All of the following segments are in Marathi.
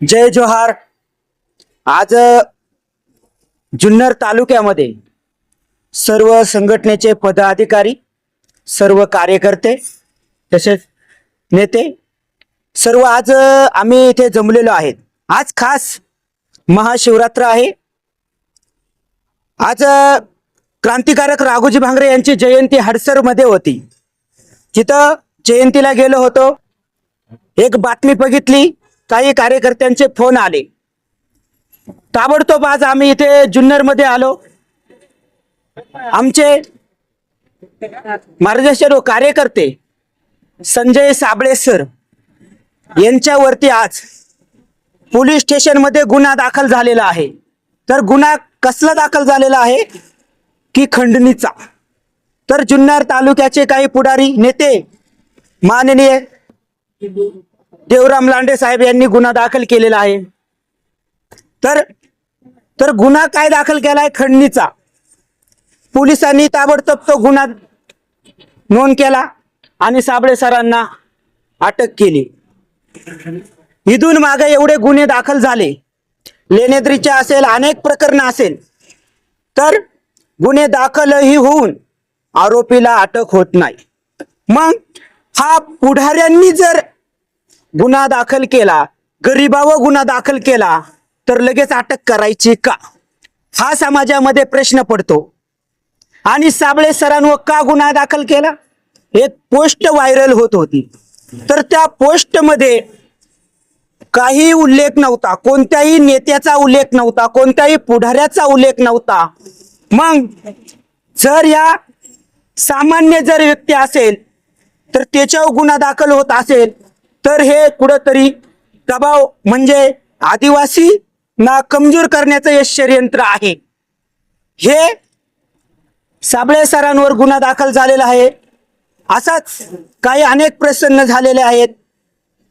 जय जोहार. आज जुन्नर तालुक्यामध्ये सर्व संघटनेचे पदाधिकारी सर्व कार्यकर्ते तसेच नेते सर्व आज आम्ही इथे जमलेलो आहेत. आज खास महाशिवरात्र आहे. आज क्रांतिकारक राघोजी भांगरे यांची जयंती हडसरमध्ये होती. तिथं जयंतीला गेलो होतो. एक बातमी बघितली. काही कार्यकर्त्यांचे फोन आले. ताबडतोब आज आम्ही इथे जुन्नरमध्ये आलो. आमचे मार्गदर्शक व कार्यकर्ते संजय साबळे सर यांच्यावरती आज पोलीस स्टेशनमध्ये गुन्हा दाखल झालेला आहे. तर गुन्हा कसला दाखल झालेला आहे? की खंडणीचा. तर जुन्नर तालुक्याचे काही पुढारी नेते माननीय देवराम लांडे साहेब यांनी गुन्हा दाखल केलेला आहे. तर तर गुन्हा काय दाखल केला आहे खंडणीचा. पोलिसांनी ताबडतोब तो गुन्हा नोंद केला आणि साबळे सरांना अटक केली. इथून मागे एवढे गुन्हे दाखल झाले. लेनेद्रीचे असेल अनेक प्रकरण असेल. तर गुन्हे दाखलही होऊन आरोपीला अटक होत नाही. मग हा पुढाऱ्यांनी जर गुन्हा दाखल केला गरिबावर गुन्हा दाखल केला तर लगेच अटक करायची का? हा समाजामध्ये प्रश्न पडतो. आणि साबळे सरांवर का गुन्हा दाखल केला? एक पोस्ट व्हायरल होत होती. तर त्या पोस्टमध्ये काही उल्लेख नव्हता कोणत्याही नेत्याचा उल्लेख नव्हता कोणत्याही पुढाऱ्याचा उल्लेख नव्हता. मग जर या सामान्य जर व्यक्ती असेल तर त्याच्यावर गुन्हा दाखल होत असेल तर हे कुठंतरी दबाव म्हणजे आदिवासी ना कमजोर करण्याचं हे षडयंत्र आहे. हे साबळे सरांवर गुन्हा दाखल झालेला आहे. असाच काही अनेक प्रसन्न झालेले आहेत.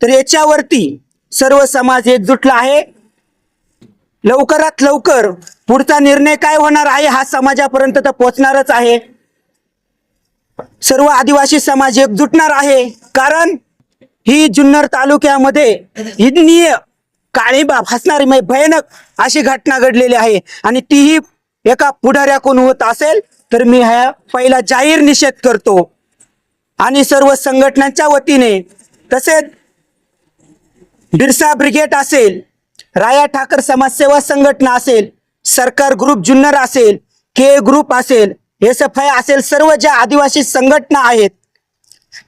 तर याच्यावरती सर्व समाज एकजुटला आहे. लवकरात लवकर पुढचा निर्णय काय होणार आहे हा समाजापर्यंत तर पोहोचणारच आहे. सर्व आदिवासी समाज एकजुटणार आहे. कारण ही जुन्नर तालुक्यामध्ये हिदनीय काळीबा भासणारी म्हणजे भयानक अशी घटना घडलेली आहे. आणि तीही एका पुढाऱ्याकडून होत असेल तर मी हा पहिला जाहीर निषेध करतो. आणि सर्व संघटनांच्या वतीने तसेच बिरसा ब्रिगेड असेल राया ठाकर समाजसेवा संघटना असेल सरकार ग्रुप जुन्नर असेल के ग्रुप असेल एस एफ आय असेल सर्व ज्या आदिवासी संघटना आहेत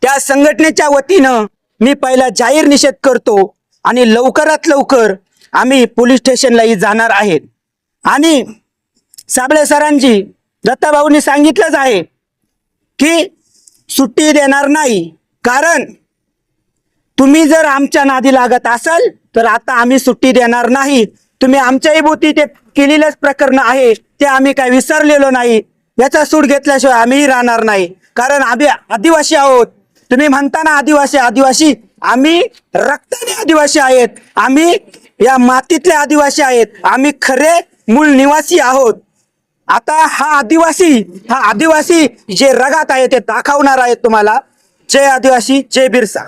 त्या संघटनेच्या वतीनं मी पहिला जाहीर निषेध करतो आणि लवकरात लवकर आम्ही पोलीस स्टेशनलाही जाणार आहेत. आणि साबळे सरांजी दत्ताभाऊंनी सांगितलंच आहे की सुट्टी देणार नाही. कारण तुम्ही जर आमच्या नादी लागत असाल तर आता आम्ही सुट्टी देणार नाही. तुम्ही आमच्याही भोवती ते केलेलंच प्रकरण आहे ते आम्ही काय विसरलेलो नाही. याचा सूट घेतल्याशिवाय आम्हीही राहणार नाही. कारण आम्ही आदिवासी आहोत. तुम्ही म्हणता ना आदिवासी आदिवासी आम्ही रक्ताने आदिवासी आहेत. आम्ही या मातीतले आदिवासी आहेत. आम्ही खरे मूळ निवासी आहोत. आता हा आदिवासी हा आदिवासी जे रगात आहे ते दाखवणार आहेत तुम्हाला. जय आदिवासी जय बिरसा.